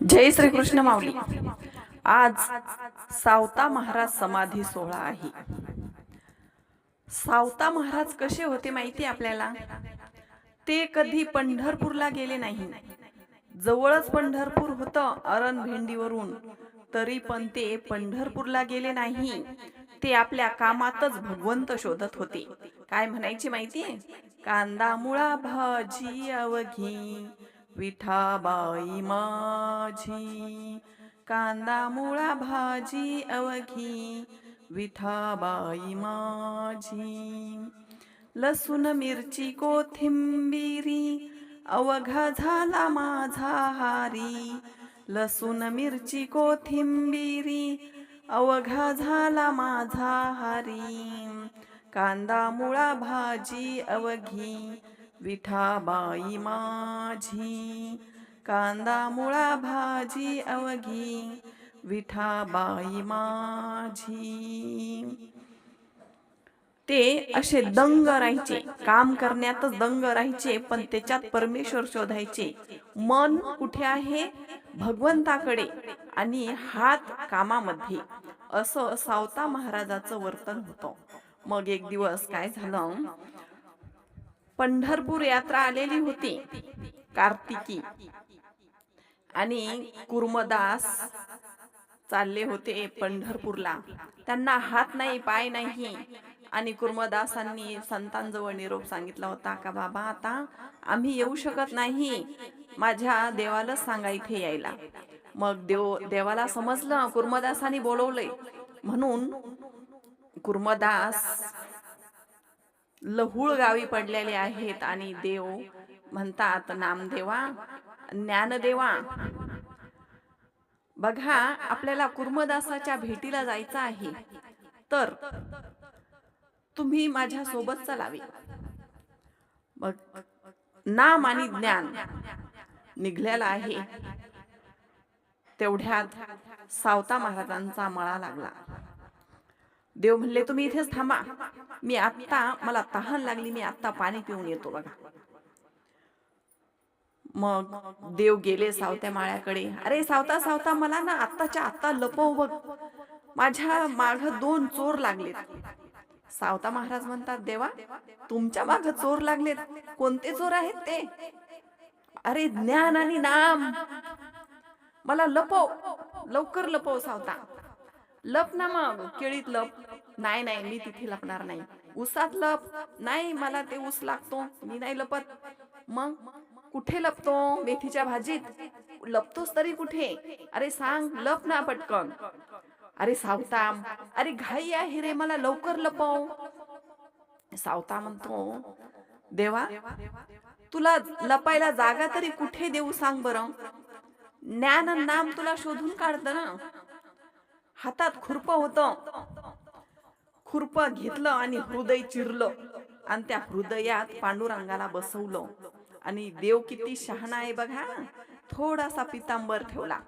जय श्रीकृष्ण माऊली. आज सावता महाराज समाधी सोहळा आहे. सावता महाराज कसे होते माहिती आहे आपल्याला? ते कधी पंढरपूरला गेले नाही. जवळच पंढरपूर होतं अरण भेंडीवरून तरी पण ते पंढरपूरला गेले नाही. ते आपल्या कामातच भगवंत शोधत होते. काय म्हणायची माहितीये कांदा मुळा भाजी अवघी. विठाबाई माझी कांदा मुळा भाजी अवघी विठाबाई माझी लसूण मिरची कोथिंबिरी अवघा झाला माझा हारी लसूण मिरची कोथिंबिरी अवघा झाला माझा हारी कांदा मुळा भाजी अवघी विठाबाई माझी कांदा मुळा भाजी अवघी विठाबाई माझी. ते असे दंग राहायचे काम करण्यातच दंग राहायचे पण त्याच्यात परमेश्वर शोधायचे. मन कुठे आहे? भगवंताकडे आणि हात कामामध्ये. असं सावता महाराजाचं वर्तन होतं. मग एक दिवस काय झालं? पंढरपूर यात्रा आलेली होती कार्तिकी. आणि कुर्मदास चालले होते पंढरपूरला. त्यांना हात नाही पाय नाही. आणि कुर्मदासांनी संतांजवळ निरोप सांगितला होता का बाबा आता आम्ही येऊ शकत नाही. माझ्या देवालाच सांगा इथे यायला. मग देव देवाला समजलं कुर्मदासांनी बोलवलंय. म्हणून कुर्मदास लहूळ गावी पडलेले आहेत आणि देव म्हणतात नामदेवा ज्ञानदेवा बघा आपल्याला कुर्मदासाच्या भेटीला जायचं आहे. तर तुम्ही माझ्या सोबत चलावे. मग नाम आणि ज्ञान निघलेला आहे. तेवढ्यात सावता महाराजांचा मळा लागला. देव म्हणले तुम्ही इथेच थांबा. मी आत्ता मला तहान लागली मी आत्ता पाणी पिऊन येतो बघा. मग देव गेले सावत्या माळ्याकडे. अरे सावता सावता मला ना आत्ताच्या आत्ता लपव बघ. माझ्या माघ दोन चोर लागलेत. सावता महाराज म्हणतात देवा तुमच्या माग चोर लागलेत. कोणते चोर आहेत ते? अरे ज्ञान आणि नाम. मला लपव. लवकर लपव सावता. लप ना मग केळीत लप. नाही नाही मी तिथे लपणार नाही. उसात लप. नाही मला ते ऊस लागतो. मी नाही लपत. मग? कुठे लपतो? मेथीच्या भाजीत. लपतोस तरी कुठे? अरे सांग लप ना पटकन. अरे सावता अरे घाई आहे रे मला लवकर लपव. सावता म्हणतो देवा तुला लपायला जागा तरी कुठे देऊ सांग बरं? ज्ञान नाम तुला शोधून काढतं ना. हातात खुरप होतं. खुरप घेतलं आणि हृदय चिरलं. आणि त्या हृदयात पांडुरंगाला बसवलं. आणि देव किती शहाणा आहे बघा. थोडासा पितांबर ठेवला.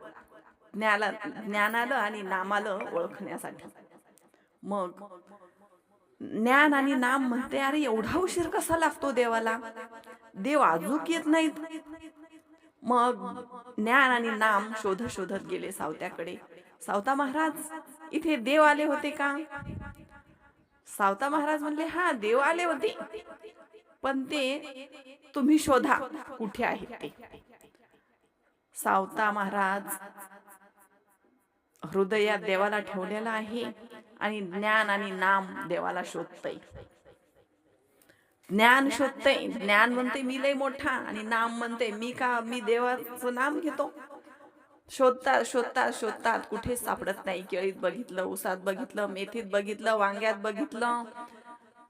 ज्ञाला ज्ञानालं आणि नामालं ओळखण्यासाठी. मग ज्ञान आणि नाम म्हणते अरे एवढा उशीर कसा लागतो देवाला? देव अजूक येत नाहीत. मग ज्ञान आणि नाम शोधत शोधत गेले सावत्याकडे. सावता महाराज इथे देव आले होते का? सावता महाराज म्हणले हा देव आले होते. पण ते तुम्ही शोधा कुठे आहेत ते. सावता महाराज हृदयात देवाला ठेवलेला आहे आणि ज्ञान आणि नाम देवाला शोधतय. ज्ञान शोधतय. ज्ञान म्हणते मी लय मोठा आणि नाम म्हणते मी का मी देवाचं नाम घेतो? शोधतात शोधतात शोधतात कुठेच सापडत नाही. केळीत बघितलं उसात बघितलं मेथीत बघितलं वांग्यात बघितलं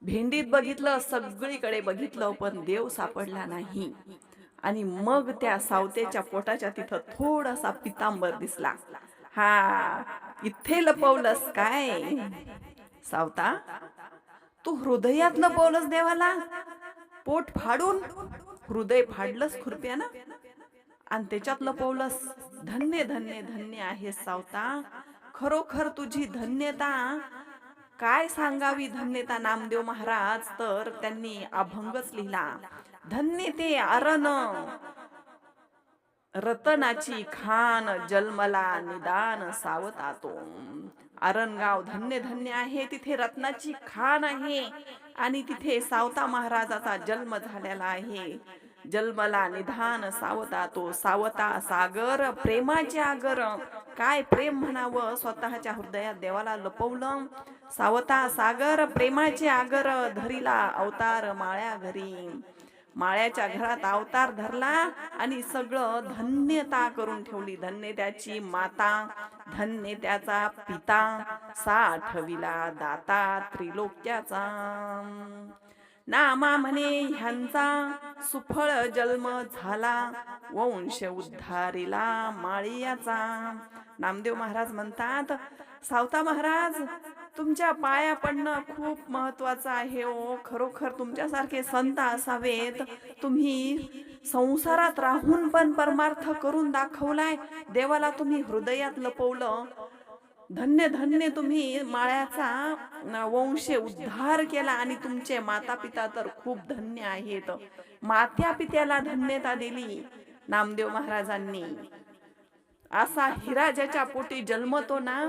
भेंडीत बघितलं सगळीकडे बघितलं पण देव सापडला नाही. आणि मग त्या सावतेच्या पोटाच्या तिथं थोडासा पितांबर दिसला. हा इथे लपवलंस काय? सावता तू हृदयात लपवलंस देवाला? पोट फाडून? हृदय फाडलंस खुरप्यानं आणि त्याच्यात लपवलंस धन्य धन्य धन्य आहे सावता. खरोखर तुझी धन्यता. काय सांगावी धन्यता नामदेव महाराज? तर त्यांनी अभंगच लिहिला धन्य ते अरण रतनाची खान जन्मला निदान सावता तो अरणगाव धन्य धन्य आहे. तिथे रत्नाची खान आहे आणि तिथे सावता महाराजाचा जन्म झालेला आहे. जन्मला निधान सावता तो सावता सागर प्रेमाचे आगर. काय प्रेम म्हणावं? स्वतःच्या हृदयात देवाला लपवलं. सावता सागर प्रेमाचे आगर धरीला अवतार माळ्या घरी. माळ्याच्या घरात अवतार धरला आणि सगळं धन्यता करून ठेवली. धन्य त्याची माता धन्य त्याचा पिता साठविला दाता त्रिलोक्याचा. नामा म्हणे ह्यांचा सुफळ जन्म झाला. वंश उद्धारिला माळियाचा. नामदेव महाराज म्हणतात सावता महाराज तुमच्या पाया पडणं खूप महत्वाचं आहे ओ खरोखर तुमच्यासारखे संत असावेत. तुम्ही संसारात राहून पण परमार्थ करून दाखवलाय. देवाला तुम्ही हृदयात लपवलं. धन्य धन्य तुम्ही माळ्याचा वंश उद्धार केला आणि तुमचे माता पिता तर खूप धन्य आहेत. मात्या पित्याला धन्यता दिली नामदेव महाराजांनी. असा हिरा ज्याच्या पोटी जन्मतो ना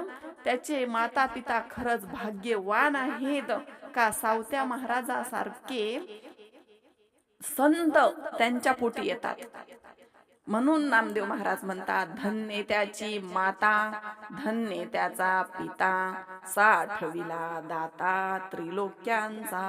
त्याचे माता पिता खरंच भाग्यवान आहेत. का सावत्या महाराजासारखे संत त्यांच्या पोटी येतात. म्हणून नामदेव महाराज म्हणतात धन्य त्याची माता धन्य त्याचा पिता साठविला दाता त्रिलोक्यांचा.